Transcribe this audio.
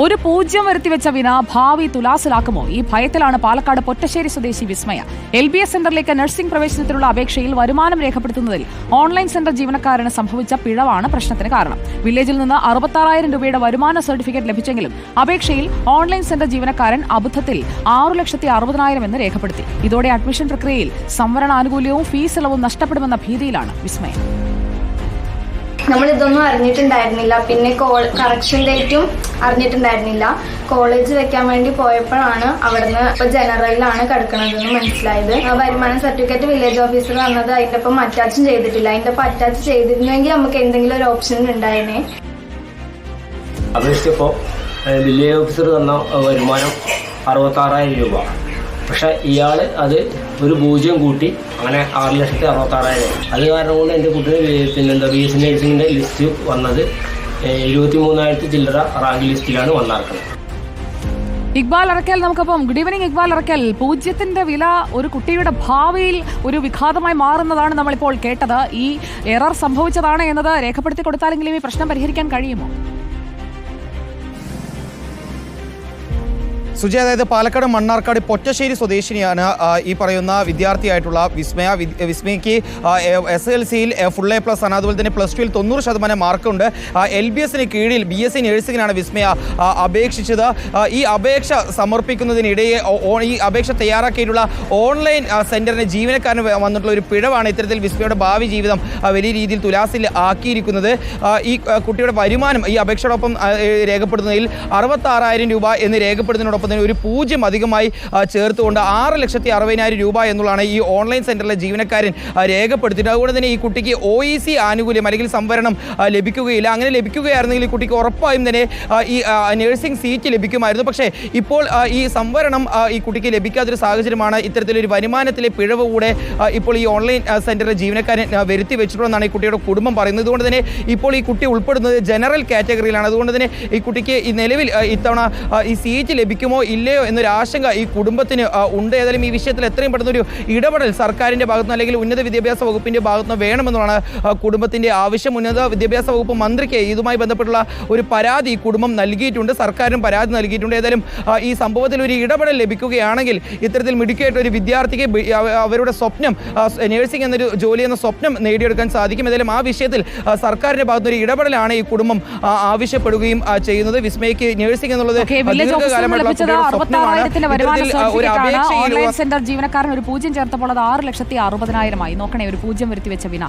ഒരു പൂജ്യം വരുത്തി വെച്ച വിന ഭാവി തുലാസിലാക്കുമോ? ഈ ഭയത്തിലാണ് പാലക്കാട് പൊറ്റശ്ശേരി സ്വദേശി വിസ്മയ. എൽ ബി എസ് സെന്ററിലേക്ക് നഴ്സിംഗ് പ്രവേശനത്തിനുള്ള അപേക്ഷയിൽ വരുമാനം രേഖപ്പെടുത്തുന്നതിൽ ഓൺലൈൻ സെന്റർ ജീവനക്കാരന് സംഭവിച്ച പിഴവാണ് പ്രശ്നത്തിന് കാരണം. വില്ലേജിൽ നിന്ന് അറുപത്താറായിരം രൂപയുടെ വരുമാന സർട്ടിഫിക്കറ്റ് ലഭിച്ചെങ്കിലും അപേക്ഷയിൽ ഓൺലൈൻ സെന്റർ ജീവനക്കാരൻ അബദ്ധത്തിൽ ആറു ലക്ഷത്തി അറുപതിനായിരം എന്ന് രേഖപ്പെടുത്തി. ഇതോടെ അഡ്മിഷൻ പ്രക്രിയയിൽ സംവരണ ആനുകൂല്യവും ഫീസ് ഇളവും നഷ്ടപ്പെടുമെന്ന ഭീതിയിലാണ് വിസ്മയ. നമ്മൾ ഇതൊന്നും അറിഞ്ഞിട്ടുണ്ടായിരുന്നില്ല. പിന്നെ കോൾ കറക്ഷൻ ഡേറ്റും അറിഞ്ഞിട്ടുണ്ടായിരുന്നില്ല. കോളേജ് വെക്കാൻ വേണ്ടി പോയപ്പോഴാണ് അവിടുന്ന് ഇപ്പൊ ജനറലിലാണ് കിടക്കണതെന്ന് മനസ്സിലായത്. വരുമാന സർട്ടിഫിക്കറ്റ് വില്ലേജ് ഓഫീസർ വന്നത് അതിന്റെ ഒപ്പം അറ്റാച്ചും ചെയ്തിട്ടില്ല. അതിന്റെ ഒപ്പം അറ്റാച്ച് ചെയ്തിരുന്നെങ്കിൽ നമുക്ക് എന്തെങ്കിലും ഒരു ഓപ്ഷൻ ഉണ്ടായിരുന്നേ. അപേക്ഷിച്ചപ്പോൾ വില്ലേജ് ഓഫീസർ തന്ന വരുമാനം അറുപത്താറായിരം രൂപ. പക്ഷെ ഇയാൾ അത് ഒരു പൂജ്യം കൂട്ടി അങ്ങനെ ആറ് ലക്ഷത്തി അറുപത്താറായിരം. അത് കാരണം കൊണ്ട് എന്റെ കുട്ടിന് പിന്നെന്താ ബി എസ് നഴ്സിംഗിന്റെ ലിസ്റ്റ് വന്നത് ഇരുപത്തി മൂന്നായിരത്തി ചില്ലറ റാങ്ക് ലിസ്റ്റിലാണ് വന്നിറക്കുന്നത് Iqbal Arakkal നമുക്കപ്പം. Good evening Iqbal Arakkal. പൂജ്യത്തിന്റെ വില ഒരു കുട്ടിയുടെ ഭാവിയിൽ ഒരു വിഘാതമായി മാറുന്നതാണ് നമ്മളിപ്പോൾ കേട്ടത്. ഈ എറർ സംഭവിച്ചതാണ് എന്നത് രേഖപ്പെടുത്തി കൊടുത്താലെങ്കിലും ഈ പ്രശ്നം പരിഹരിക്കാൻ കഴിയുമോ? സുജയ അതായത് പാലക്കാട് മണ്ണാർക്കാട് പൊറ്റശ്ശേരി സ്വദേശിനിയാണ് ഈ പറയുന്ന വിദ്യാർത്ഥിയായിട്ടുള്ള വിസ്മയ വിസ്മയ്ക്ക് എസ് എൽ സിയിൽ ഫുൾ എ പ്ലസ് ആണ്. അതുപോലെ തന്നെ പ്ലസ് ടുവിൽ തൊണ്ണൂറ് ശതമാനം മാർക്കുണ്ട് എൽ ബി എസിന് കീഴിൽ ബി എസ് സി നഴ്സിംഗിനാണ് വിസ്മയ അപേക്ഷിച്ചത്. ഈ അപേക്ഷ സമർപ്പിക്കുന്നതിനിടയെ ഈ അപേക്ഷ തയ്യാറാക്കിയിട്ടുള്ള ഓൺലൈൻ സെന്ററിന് ജീവനക്കാരന് വന്നിട്ടുള്ള ഒരു പിഴവാണ് ഇത്തരത്തിൽ വിസ്മയുടെ ഭാവി ജീവിതം വലിയ രീതിയിൽ തുലാസിൽ ആക്കിയിരിക്കുന്നത്. ഈ കുട്ടിയുടെ വരുമാനം ഈ അപേക്ഷയോടൊപ്പം രേഖപ്പെടുത്തുന്നതിൽ അറുപത്താറായിരം രൂപ എന്ന് രേഖപ്പെടുത്തുന്നതിനോടൊപ്പം തന്നെ ഒരു പൂജ്യം അധികമായി ചേർത്തുകൊണ്ട് ആറ് ലക്ഷത്തി അറുപതിനായിരം രൂപ എന്നുള്ളതാണ് ഈ ഓൺലൈൻ സെന്ററിലെ ജീവനക്കാരൻ രേഖപ്പെടുത്തിയിട്ട്. അതുകൊണ്ട് തന്നെ ഈ കുട്ടിക്ക് ഒ ഇ സി ആനുകൂല്യം അല്ലെങ്കിൽ സംവരണം ലഭിക്കുകയില്ല. അങ്ങനെ ലഭിക്കുകയായിരുന്നെങ്കിൽ ഈ കുട്ടിക്ക് ഉറപ്പായും തന്നെ ഈ നഴ്സിംഗ് സീറ്റ് ലഭിക്കുമായിരുന്നു. പക്ഷേ ഇപ്പോൾ ഈ സംവരണം ഈ കുട്ടിക്ക് ലഭിക്കാത്തൊരു സാഹചര്യമാണ് ഇത്തരത്തിലൊരു വരുമാനത്തിലെ പിഴവ് കൂടെ ഇപ്പോൾ ഈ ഓൺലൈൻ സെന്ററിലെ ജീവനക്കാരൻ വരുത്തി വെച്ചിട്ടുണ്ടെന്നാണ് ഈ കുട്ടിയുടെ കുടുംബം പറയുന്നത്. ഇതുകൊണ്ട് തന്നെ ഇപ്പോൾ ഈ കുട്ടി ഉൾപ്പെടുന്നത് ജനറൽ കാറ്റഗറിയിലാണ്. അതുകൊണ്ട് തന്നെ ഈ കുട്ടിക്ക് ഈ നിലവിൽ ഇത്തവണ ഈ സീറ്റ് ലഭിക്കുമോ ഇല്ലയോ എന്നൊരു ആശങ്ക ഈ കുടുംബത്തിന് ഉണ്ട്. ഏതായാലും ഈ വിഷയത്തിൽ എത്രയും പെട്ടെന്ന് ഒരു ഇടപെടൽ സർക്കാരിന്റെ ഭാഗത്തുനിന്ന് അല്ലെങ്കിൽ ഉന്നത വിദ്യാഭ്യാസ വകുപ്പിന്റെ ഭാഗത്തുനിന്ന് വേണമെന്നാണ് കുടുംബത്തിന്റെ ആവശ്യം. ഉന്നത വിദ്യാഭ്യാസ വകുപ്പ് മന്ത്രിക്ക് ഇതുമായി ബന്ധപ്പെട്ടുള്ള ഒരു പരാതി കുടുംബം നൽകിയിട്ടുണ്ട്. സർക്കാരും പരാതി നൽകിയിട്ടുണ്ട്. ഏതായാലും ഈ സംഭവത്തിൽ ഒരു ഇടപെടൽ ലഭിക്കുകയാണെങ്കിൽ ഇത്തരത്തിൽ മിടുക്കിയായിട്ട് ഒരു വിദ്യാർത്ഥിക്ക് അവരുടെ സ്വപ്നം നേഴ്സിംഗ് എന്നൊരു ജോലി എന്ന സ്വപ്നം നേടിയെടുക്കാൻ സാധിക്കും. ഏതായാലും ആ വിഷയത്തിൽ സർക്കാരിന്റെ ഭാഗത്തുനിന്ന് ഒരു ഇടപെടലാണ് ഈ കുടുംബം ആവശ്യപ്പെടുകയും ചെയ്യുന്നത്. വിസ്മയ്ക്ക് നേഴ്സിംഗ് എന്നുള്ളത് ദീർഘകാലമായിട്ടുള്ള ലഭിച്ചത് വരുമാന ഓൺലൈൻ സെന്റർ ജീവനക്കാരൻ ഒരു പൂജ്യം ചേർത്തപ്പോൾ അത് ആറ് ലക്ഷത്തി അറുപതിനായിരമായി. നോക്കണേ ഒരു പൂജ്യം വരുത്തി വെച്ച വിന